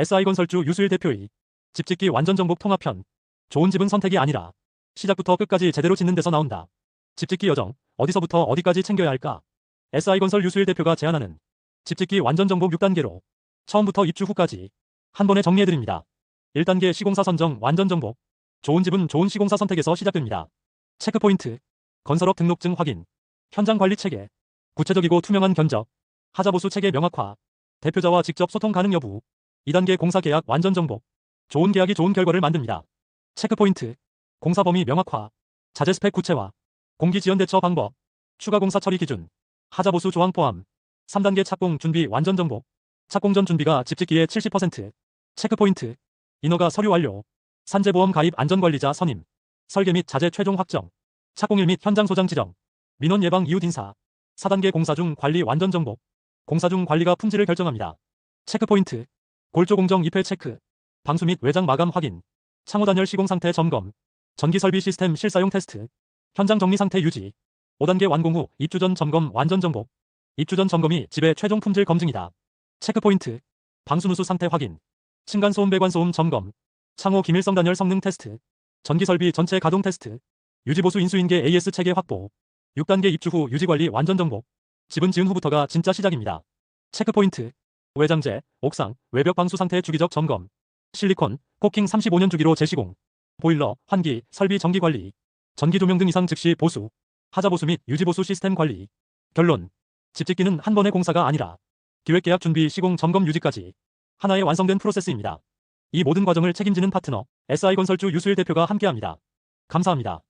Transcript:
SI건설주 유수일 대표의 집짓기 완전 정복 통합편. 좋은 집은 선택이 아니라 시작부터 끝까지 제대로 짓는 데서 나온다. 집짓기 여정, 어디서부터 어디까지 챙겨야 할까? SI건설 유수일 대표가 제안하는 집짓기 완전 정복 6단계로 처음부터 입주 후까지 한 번에 정리해드립니다. 1단계 시공사 선정 완전 정복. 좋은 집은 좋은 시공사 선택에서 시작됩니다. 체크포인트, 건설업 등록증 확인, 현장 관리 체계, 구체적이고 투명한 견적, 하자보수 체계 명확화, 대표자와 직접 소통 가능 여부, 2단계 공사 계약 완전 정복, 좋은 계약이 좋은 결과를 만듭니다. 체크포인트, 공사 범위 명확화, 자재 스펙 구체화, 공기 지연 대처 방법, 추가 공사 처리 기준, 하자 보수 조항 포함, 3단계 착공 준비 완전 정복, 착공 전 준비가 집짓기의 70%, 체크포인트, 인허가 서류 완료, 산재보험 가입 안전관리자 선임, 설계 및 자재 최종 확정, 착공일 및 현장 소장 지정, 민원 예방 이웃 인사, 4단계 공사 중 관리 완전 정복, 공사 중 관리가 품질을 결정합니다. 체크포인트, 골조 공정 입회 체크, 방수 및 외장 마감 확인, 창호 단열 시공 상태 점검, 전기 설비 시스템 실사용 테스트, 현장 정리 상태 유지, 5단계 완공 후 입주 전 점검 완전 정복, 입주 전 점검이 집의 최종 품질 검증이다. 체크 포인트, 방수 누수 상태 확인, 층간 소음 배관 소음 점검, 창호 기밀성 단열 성능 테스트, 전기 설비 전체 가동 테스트, 유지 보수 인수인계 AS 체계 확보, 6단계 입주 후 유지 관리 완전 정복, 집은 지은 후부터가 진짜 시작입니다. 체크포인트, 외장재, 옥상, 외벽 방수 상태 주기적 점검, 실리콘, 코킹 35년 주기로 재시공, 보일러, 환기, 설비 정기 관리, 전기 조명 등 이상 즉시 보수, 하자 보수 및 유지 보수 시스템 관리. 결론. 집 짓기는 한 번의 공사가 아니라 기획 계약 준비 시공 점검 유지까지 하나의 완성된 프로세스입니다. 이 모든 과정을 책임지는 파트너 SI건설주 유수일 대표가 함께합니다. 감사합니다.